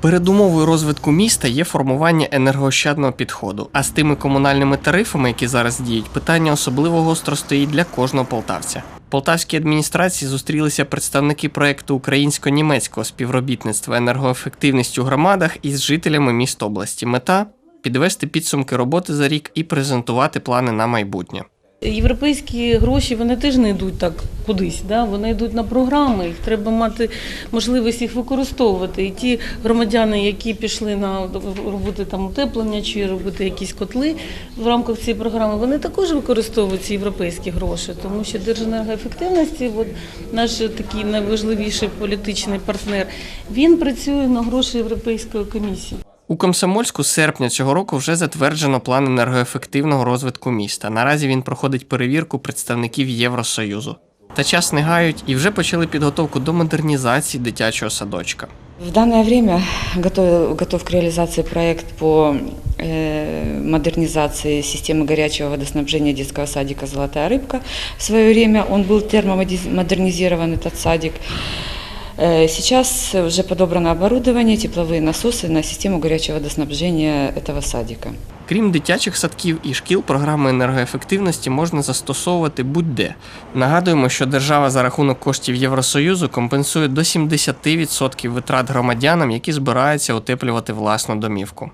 Передумовою розвитку міста є формування енергоощадного підходу. А з тими комунальними тарифами, які зараз діють, питання особливо гостро стоїть для кожного полтавця. В Полтавській адміністрації зустрілися представники проекту українсько-німецького співробітництва енергоефективності у громадах із жителями міст області. Мета підвести підсумки роботи за рік і презентувати плани на майбутнє. Європейські гроші вони теж не йдуть так кудись, да? вони йдуть на програми, їх треба мати можливість їх використовувати. І ті громадяни, які пішли на робити там утеплення чи робити якісь котли в рамках цієї програми, вони також використовують ці європейські гроші, тому що Держенергоефективності, от наш такий найважливіший політичний партнер, він працює на гроші Європейської комісії. У Комсомольську з серпня цього року вже затверджено план енергоефективного розвитку міста. Наразі він проходить перевірку представників Євросоюзу. Та час не гають і вже почали підготовку до модернізації дитячого садочка. В данное время готов, готов к реализации проект по э, модернизации системы горячего водоснабжения детского садика «Золотая рыбка». В свое время он был термомодернизирован, этот садик. Э, Сейчас уже подобрано оборудование, тепловые насосы на систему горячего водоснабжения этого садика. Крім дитячих садків і шкіл, програми енергоефективності можна застосовувати будь-де. Нагадуємо, що держава за рахунок коштів Євросоюзу компенсує до 70% витрат громадянам, які збираються утеплювати власну домівку.